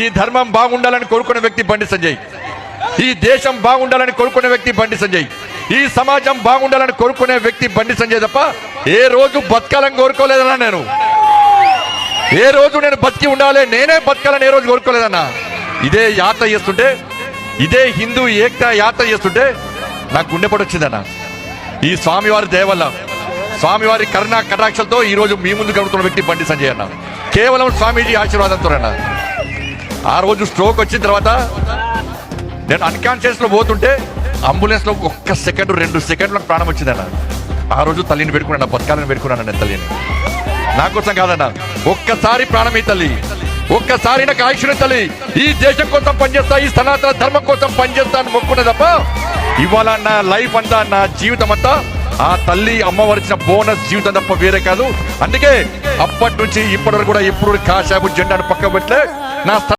ఈ ధర్మం బాగుండాలని కోరుకునే వ్యక్తి బండి సంజయ్. ఈ దేశం బాగుండాలని కోరుకునే వ్యక్తి బండి సంజయ్. ఈ సమాజం బాగుండాలని కోరుకునే వ్యక్తి బండి సంజయ్ తప్ప ఏ రోజు బతకాలని కోరుకోలేదన్నా నేను. ఏ రోజు నేను బతికి ఉండాలి నేనే బతకాలని ఏ రోజు కోరుకోలేదన్నా. ఇదే యాత్ర చేస్తుంటే ఇదే హిందూ ఏకతా యాత్ర చేస్తుంటే నాకు గుండెపడి వచ్చిందన్న. ఈ స్వామివారి దయ వల్ల స్వామివారి కరుణ కటాక్షలతో ఈ రోజు మీ ముందు కడుగుతున్న వ్యక్తి బండి సంజయ్ అన్న. కేవలం స్వామీజీ ఆశీర్వాదంతోనన్నా. ఆ రోజు స్ట్రోక్ వచ్చిన తర్వాత నేను అన్కాన్షియస్లో పోతుంటే అంబులెన్స్లో ఒక్క సెకండ్ రెండు సెకండ్లకు ప్రాణం వచ్చిందన్న. ఆ రోజు తల్లిని పెట్టుకున్నాను బతకాలని పెట్టుకున్నాను నేను తల్లిని. నా కోసం కాదన్న ఒక్కసారి ప్రాణం ఈ తల్లి. ఒక్కసారి నాకు ఆయుష్ని తల్లి. ఈ దేశం కోసం పనిచేస్తా ఈ సనాతన ధర్మం కోసం పనిచేస్తా అని మొక్కునే తప్ప ఇవాళ నా లైఫ్ అంతా నా జీవితం అంతా ఆ తల్లి అమ్మవరిచిన బోనస్ జీవితం తప్ప వేరే కాదు. అందుకే అప్పటి నుంచి ఇప్పటి వరకు కూడా ఎప్పుడు కాశాబు జెండాను పక్క పెట్టలే. నా